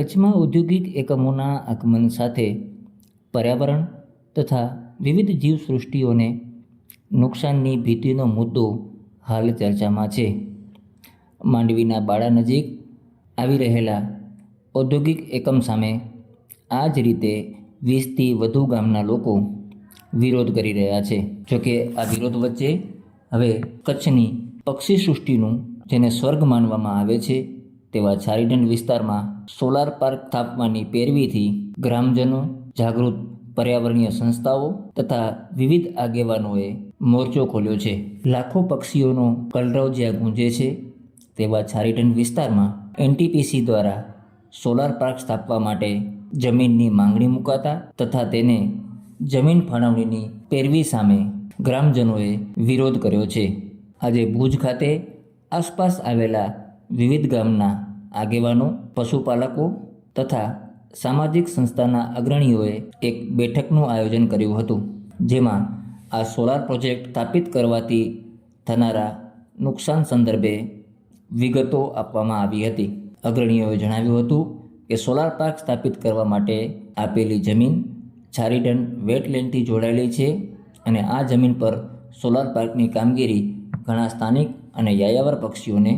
કચ્છમાં ઔદ્યોગિક એકમોના આગમન સાથે પર્યાવરણ તથા વિવિધ જીવસૃષ્ટિઓને નુકસાનની ભીતિનો મુદ્દો હાલ ચર્ચામાં છે. માંડવીના બાળા નજીક આવી રહેલા ઔદ્યોગિક એકમ સામે આ જ રીતે વીસથી વધુ ગામના લોકો વિરોધ કરી રહ્યા છે. જોકે આ વિરોધ વચ્ચે હવે કચ્છની પક્ષી સૃષ્ટિનું, જેને સ્વર્ગ માનવામાં આવે છે તેવા છારીડન વિસ્તારમાં સોલાર પાર્ક સ્થાપવાની પેરવીથી ગ્રામજનો, જાગૃત પર્યાવરણીય સંસ્થાઓ તથા વિવિધ આગેવાનોએ મોરચો ખોલ્યો છે. લાખો પક્ષીઓનો કલરવ જ્યાં ગુંજે છે, તેવા છારીટન વિસ્તારમાં એનટીપીસી દ્વારા સોલાર પાર્ક સ્થાપવા માટે જમીનની માંગણી મુકાતા તથા તેને જમીન ફાળવણીની પેરવી સામે ગ્રામજનોએ વિરોધ કર્યો છે. આજે ભુજ ખાતે આસપાસ આવેલા વિવિધ ગામના આગેવાનો, પશુપાલકો તથા સામાજિક સંસ્થાના અગ્રણીઓએ એક બેઠકનું આયોજન કર્યું હતું, જેમાં આ સોલાર પ્રોજેક્ટ સ્થાપિત કરવાથી થનારા નુકસાન સંદર્ભે વિગતો આપવામાં આવી હતી. અગ્રણીઓએ જણાવ્યું હતું કે સોલાર પાર્ક સ્થાપિત કરવા માટે આપેલી જમીન છારીડન વેટલેન્ડથી જોડાયેલી છે અને આ જમીન પર સોલાર પાર્કની કામગીરી ઘણા સ્થાનિક અને યાયાવર પક્ષીઓને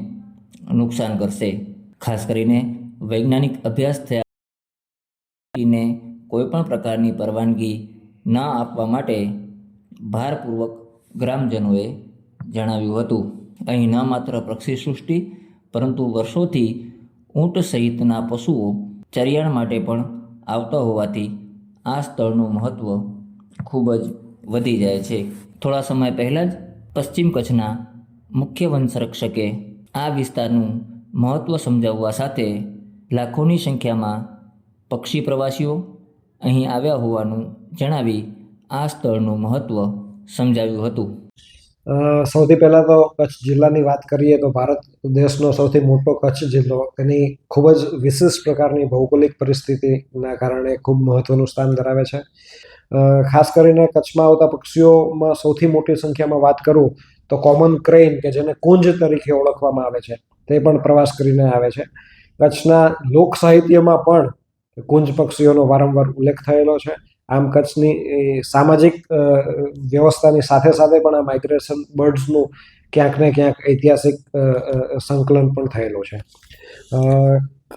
નુકસાન કરશે. ખાસ કરીને વૈજ્ઞાનિક અભ્યાસ થયા કોઈ કોઈપણ પ્રકારની પરવાનગી ન આપવા માટે ભારપૂર્વક ગ્રામજનોએ જણાવ્યું હતું. અહીં ન માત્ર પક્ષી સૃષ્ટિ, પરંતુ વર્ષોથી ઊંટ સહિતના પશુઓ ચરિયાણ માટે પણ આવતા હોવાથી આ સ્થળનું મહત્ત્વ ખૂબ જ વધી જાય છે. થોડા સમય પહેલાં જ પશ્ચિમ કચ્છના મુખ્ય વન સંરક્ષકે આ વિસ્તારનું મહત્ત્વ સમજાવવા સાથે લાખોની સંખ્યામાં પક્ષી પ્રવાસીઓ અહીં આવ્યા હોવાનું જણાવી આ સ્થળનું મહત્ત્વ સમજાવ્યું હતું. સૌથી પહેલાં તો કચ્છ જિલ્લાની વાત કરીએ તો ભારત દેશનો સૌથી મોટો કચ્છ જિલ્લો. તેની ખૂબ જ વિશિષ્ટ પ્રકારની ભૌગોલિક પરિસ્થિતિના કારણે ખૂબ મહત્ત્વનું સ્થાન ધરાવે છે. ખાસ કરીને કચ્છમાં આવતા પક્ષીઓમાં સૌથી મોટી સંખ્યામાં વાત કરું તો કોમન ક્રેઇન કે જેને કુંજ તરીકે ઓળખવામાં આવે છે, તે પણ પ્રવાસ કરીને આવે છે. કચ્છના લોક સાહિત્યમાં પણ કુંજ પક્ષીઓનો વારંવાર ઉલ્લેખ થયેલો છે. આમ કચ્છની સામાજિક વ્યવસ્થાની સાથે સાથે પણ આ માઇગ્રેશન બર્ડ્સનું ક્યાંક ને ક્યાંક ઐતિહાસિક સંકલન પણ થયેલું છે.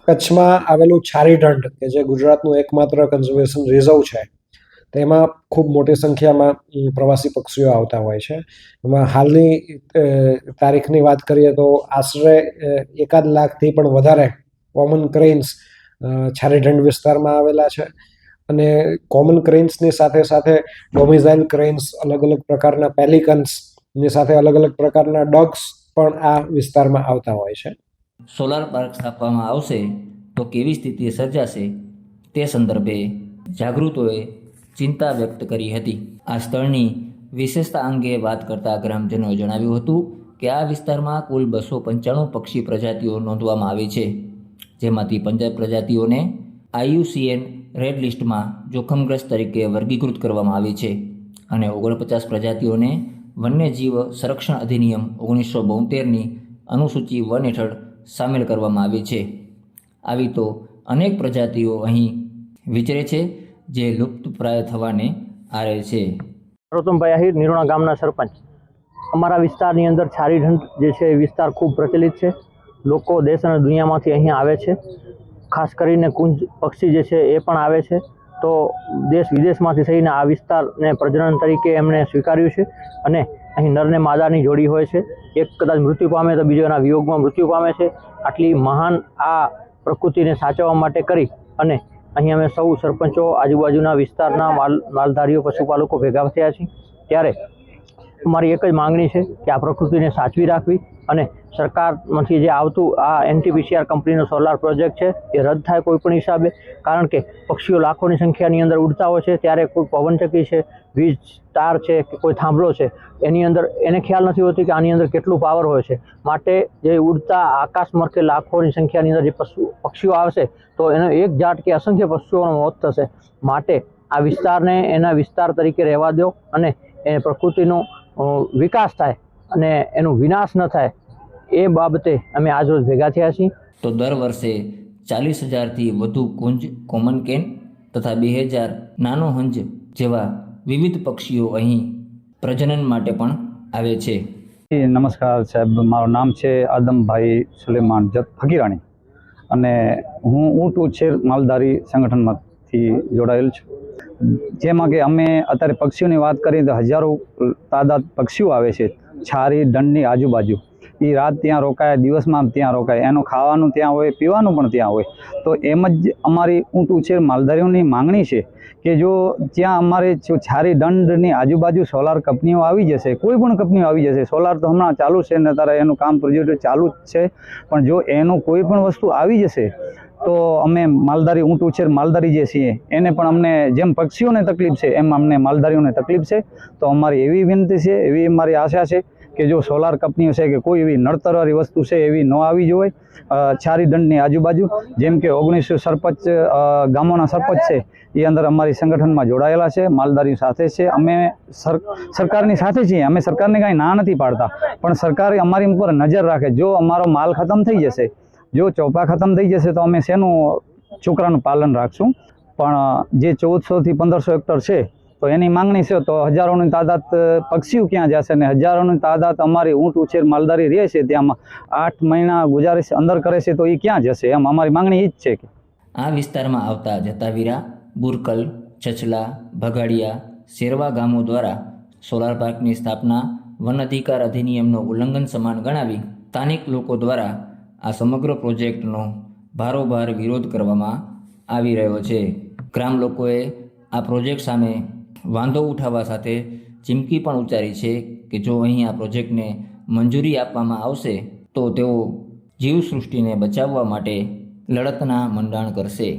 કચ્છમાં આવેલું છારીઢંઢ, કે જે ગુજરાતનું એકમાત્ર કન્ઝર્વેશન રિઝર્વ છે તેમાં ખૂબ મોટી સંખ્યામાં પ્રવાસી પક્ષીઓ આવતા હોય છે. એમાં હાલની તારીખની વાત કરીએ તો આશરે એકાદ લાખથી પણ વધારે કોમન ક્રેન્સ છારીઢંડ વિસ્તારમાં આવેલા છે. અને કોમન ક્રેન્સની સાથે સાથે ડોમિઝાઇલ ક્રેન્સ અલગ અલગ પ્રકારના પેલિકન્સની સાથે અલગ અલગ પ્રકારના ડોગ્સ પણ આ વિસ્તારમાં આવતા હોય છે. સોલાર પાર્ક સ્થાપવામાં આવશે તો કેવી સ્થિતિ સર્જાશે તે સંદર્ભે જાગૃતોએ ચિંતા વ્યક્ત કરી હતી. આ સ્થળની વિશેષતા અંગે વાત કરતા ગ્રામજનોએ જણાવ્યું હતું કે આ વિસ્તારમાં કુલ બસો પંચાણું પક્ષી પ્રજાતિઓ નોંધવામાં આવી છે, જેમાંથી પંદર પ્રજાતિઓને આઈયુસીએન રેડ લિસ્ટમાં જોખમગ્રસ્ત તરીકે વર્ગીકૃત કરવામાં આવી છે અને ઓગણપચાસ પ્રજાતિઓને વન્યજીવ સંરક્ષણ અધિનિયમ ઓગણીસો બોતેરની અનુસૂચિ વન હેઠળ સામેલ કરવામાં આવી છે. આવી તો અનેક પ્રજાતિઓ અહીં વિચરે છે જે લુપ્તપ્રાય થવાને આરે છે. રોતમભાઈ આહિર, નિરોણા ગામના સરપંચ. અમારા વિસ્તારની અંદર છારીઢંઢ જે છે, એ વિસ્તાર ખૂબ પ્રચલિત છે. લોકો દેશ અને દુનિયામાંથી અહીંયા આવે છે. ખાસ કરીને કુંજ પક્ષી જે છે, એ પણ આવે છે. તો દેશ વિદેશમાંથી થઈને આ વિસ્તારને પ્રજનન તરીકે એમણે સ્વીકાર્યું છે અને અહીં નરને માદાની જોડી હોય છે. એક કદાચ મૃત્યુ પામે તો બીજો એના વિયોગમાં મૃત્યુ પામે છે. આટલી મહાન આ પ્રકૃતિને સાચવવા માટે કરી અને અહીં અમે સૌ સરપંચો આજુબાજુના વિસ્તારના માલ માલધારીઓ પશુપાલકો ભેગા થયા છીએ. ત્યારે અમારી એક જ માંગણી છે કે આ પ્રકૃતિને સાચવી રાખવી અને સરકારમાંથી જે આવતું આ એનટીપીસીઆર કંપનીનો સોલાર પ્રોજેક્ટ છે, એ રદ થાય કોઈ પણ હિસાબે. કારણ કે પક્ષીઓ લાખોની સંખ્યાની અંદર ઉડતા હોય છે, ત્યારે કોઈ પવનચક્કી છે, વીજ, તાર છે, કે કોઈ થાંભલો છે, એની અંદર એને ખ્યાલ નથી હોતી કે આની અંદર કેટલું પાવર હોય છે. માટે જે ઉડતા આકાશ મરકે લાખોની સંખ્યાની અંદર જે પશુ, પક્ષીઓ આવશે, તો એનો એક જાટ કે અસંખ્ય પશુઓનો મોત થશે. માટે આ વિસ્તારને એના વિસ્તાર તરીકે રહેવા દો અને એ પ્રકૃતિનો વિકાસ થાય અને એનો વિનાશ ન થાય એ બાબતે અમે આજરોજ ભેગા થયા છીએ. તો દર વર્ષે ચાલીસ હજારથી વધુ કુંજ કોમન કેન તથા બે હજાર નાનો હંજ જેવા વિવિધ પક્ષીઓ અહીં પ્રજનન માટે પણ આવે છે. નમસ્કાર સાહેબ. મારું નામ છે આદમભાઈ સુલેમાન જત ફકીરાણી અને હું ઊંટ ઉછેર માલધારી સંગઠનમાંથી જોડાયેલ છું. જેમાં કે અમે અત્યારે પક્ષીઓની વાત કરીએ તો હજારો તાદાદ પક્ષીઓ આવે છે. છારી દંડની આજુબાજુ. એ રાત ત્યાં રોકાય, દિવસમાં ત્યાં રોકાય. એનું ખાવાનું ત્યાં હોય, પીવાનું પણ ત્યાં હોય. તો એમ જ અમારી ઊંટ ઉછેર માલધારીઓની માંગણી છે કે જો ત્યાં અમારે છારી દંડની આજુબાજુ સોલાર કંપનીઓ આવી જશે, કોઈ પણ કંપનીઓ આવી જશે, સોલાર તો હમણાં ચાલુ છે ને તારે એનું કામ પ્રોજેક્ટ ચાલુ જ છે. પણ જો એનું કોઈ પણ વસ્તુ આવી જશે તો અમે માલધારી ઊંટ ઉછેર માલધારી જે છીએ, એને પણ અમને જેમ પક્ષીઓને તકલીફ છે, એમ અમને માલધારીઓને તકલીફ છે. તો અમારી એવી વિનંતી છે, એવી અમારી આશા છે કે જો સોલાર કંપનીઓ છે કે કોઈ એવી નડતરવાળી વસ્તુ છે, એવી ન આવી જોઈએ છારી દંડની આજુબાજુ, જેમ કે ઓગણીસો સરપંચ ગામોના સરપંચ છે, એ અંદર અમારી સંગઠનમાં જોડાયેલા છે માલદારી સાથે છે. અમે સર, સરકારની સાથે છીએ, અમે સરકારને કાંઈ ના નથી પાડતા, પણ સરકાર અમારી ઉપર નજર રાખે, જો અમારો માલ ખતમ થઈ જશે જો ચોપા ખતમ થઈ જશે તો અમે શેનું, છોકરાનું પાલન રાખશું. પણ, જે ચૌદસોથી પંદરસો હેક્ટર છે, તો એની માંગણી છે તો હજારોની તાદાદ પક્ષીઓ ક્યાં જશે ને હજારોની તાદાદ અમારી ઊંટ ઉછેર માલદારી રહે છે, ત્યાં આઠ મહિના ગુજારિશ, અંદર કરે છે તો એ ક્યાં જશે? એમ અમારી માંગણી એ જ છે કે. આ વિસ્તારમાં આવતા જતાવીરા, બુરકલ, ચચલા ભગાડિયા શેરવા ગામો દ્વારા સોલાર પાર્કની સ્થાપના વન અધિકાર અધિનિયમનો ઉલ્લંઘન સમાન ગણાવી સ્થાનિક લોકો દ્વારા આ સમગ્ર પ્રોજેક્ટનો ભારોભાર વિરોધ કરવામાં આવી રહ્યો છે. ગ્રામ લોકોએ આ પ્રોજેક્ટ સામે વાંધો ઉઠાવવા સાથે ચીમકી પણ ઉચ્ચારી છે કે જો અહીં આ પ્રોજેક્ટને મંજૂરી આપવામાં આવશે, તો તેઓ જીવસૃષ્ટિને બચાવવા માટે લડતના મંડાણ કરશે.